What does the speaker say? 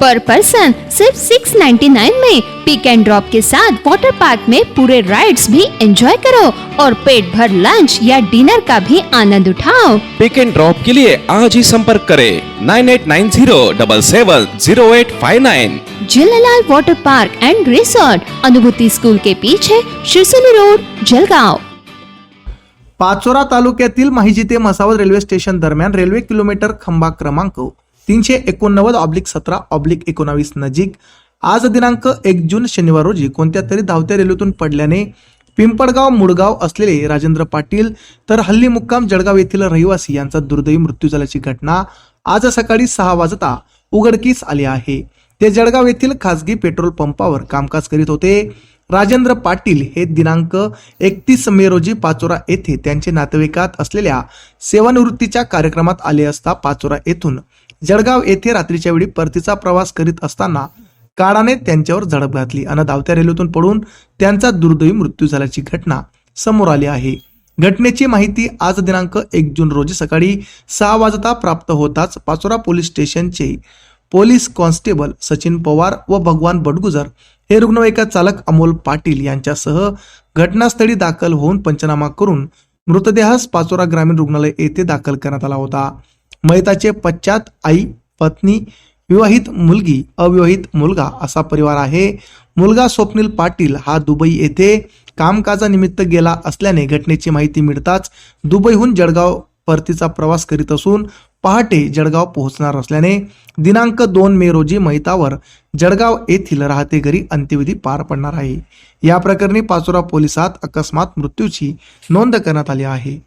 पर person सिर्फ़ 699 में पिक and drop के साथ वाटर पार्क में पूरे राइड्स भी एंजॉय करो और पेट भर लंच या डिनर का भी आनंद उठाओ। पिक एंड ड्रॉप के लिए आज ही संपर्क करें nine eight nine zero double seven zero eight five nine Jhulelal water park and resort Anubhuti school के पीछे शिरसोली रोड जलगांव। पाचोरा तालुक्यातील माहिजी ते मसावद रेल्वे स्टेशन दरम्यान रेल्वे किलोमीटर खंबा क्रमांक तीनशे एकोणनव्वद ऑब्लिक सतरा ऑब्लिक एकोणावीस नजीक. आज दिनांक एक जून शनिवार रोजी कोणत्या तरी धावत्या रेल्वेतून पडल्याने पिंपळगाव मुडगाव असलेले राजेंद्र पाटील तर हल्ली मुक्काम जळगाव येथील रहिवासी यांचा दुर्दैवी मृत्यू झाल्याची घटना आज सकाळी सहा वाजता उघडकीस आली आहे. ते जळगाव येथील खासगी पेट्रोल पंपावर कामकाज करीत होते. राजेंद्र पाटील हे दिनांक एकतीस मे रोजी पाचोरा येथे त्यांचे नातेवाईकात असलेल्या सेवानिवृत्तीच्या कार्यक्रमात आले असता पाचोरा येथून जळगाव येथे रात्रीच्या वेळी परतीचा प्रवास करीत असताना काळाने त्यांच्यावर झडप घातली आणि धावत्या रेल्वेतून पडून त्यांचा दुर्दैवी मृत्यू झाल्याची घटना समोर आली आहे. घटनेची माहिती आज दिनांक एक जून रोजी सकाळी सहा वाजता प्राप्त होताच पाचोरा पोलीस स्टेशनचे पोलीस कॉन्स्टेबल सचिन पवार व भगवान बडगुजर हे रुग्णवाहिका चालक अमोल पाटील यांच्यासह घटनास्थळी दाखल होऊन पंचनामा करून मृतदेहास पाचोरा ग्रामीण रुग्णालय येथे दाखल करण्यात आला होता. मयताचे पश्चात आई पत्नी विवाहित मुलगी अविवाहित मुलगा असा परिवार आहे. मुलगा स्वप्नील पाटील हा दुबई येथे कामकाजानिमित्त गेला असल्याने घटनेची माहिती मिळताच दुबईहून जळगाव परतीचा प्रवास करीत असून पहाटे जळगाव पोहोचणार असल्याने दिनांक दोन मे रोजी मैतावर जळगाव येथील राहते घरी अंत्यविधी पार पडणार आहे. या प्रकरणी पाचोरा पोलिसात अकस्मात मृत्यूची नोंद करण्यात आली आहे.